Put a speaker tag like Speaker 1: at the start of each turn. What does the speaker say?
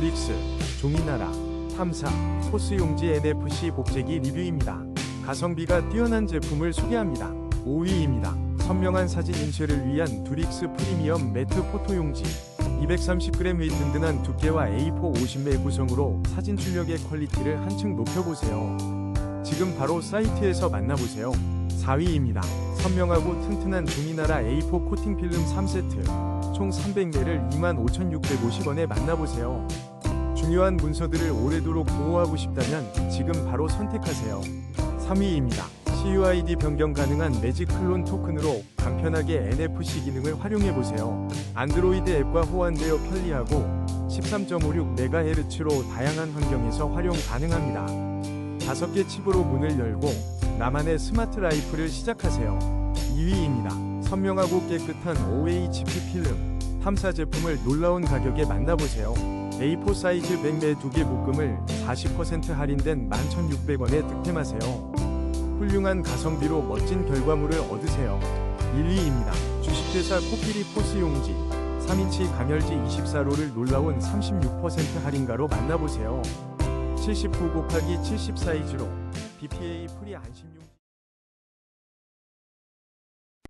Speaker 1: 두릭스, 종이나라, 탐사, 포스용지 NFC 복제기 리뷰입니다. 가성비가 뛰어난 제품을 소개합니다. 5위입니다. 선명한 사진 인쇄를 위한 두릭스 프리미엄 매트 포토용지 230g 의 든든한 두께와 A4 50매 구성으로 사진 출력의 퀄리티를 한층 높여보세요. 지금 바로 사이트에서 만나보세요. 4위입니다. 선명하고 튼튼한 종이나라 A4 코팅 필름 3세트 총 300매를 25,650원에 만나보세요. 중요한 문서들을 오래도록 보호하고 싶다면 지금 바로 선택하세요. 3위입니다. CUID 변경 가능한 매직 클론 토큰으로 간편하게 NFC 기능을 활용해보세요. 안드로이드 앱과 호환되어 편리하고 13.56MHz로 다양한 환경에서 활용 가능합니다. 5개 칩으로 문을 열고 나만의 스마트 라이프를 시작하세요. 2위입니다. 선명하고 깨끗한 OHP 필름 탐사 제품을 놀라운 가격에 만나보세요. A4 사이즈 100매 2개 묶음을 40% 할인된 11,600원에 득템하세요. 훌륭한 가성비로 멋진 결과물을 얻으세요. 1위입니다. 주식회사 코끼리 포스 용지 3인치 가멸지 24로를 놀라운 36% 할인가로 만나보세요. 79 곱하기 70 사이즈로 BPA 프리 안심용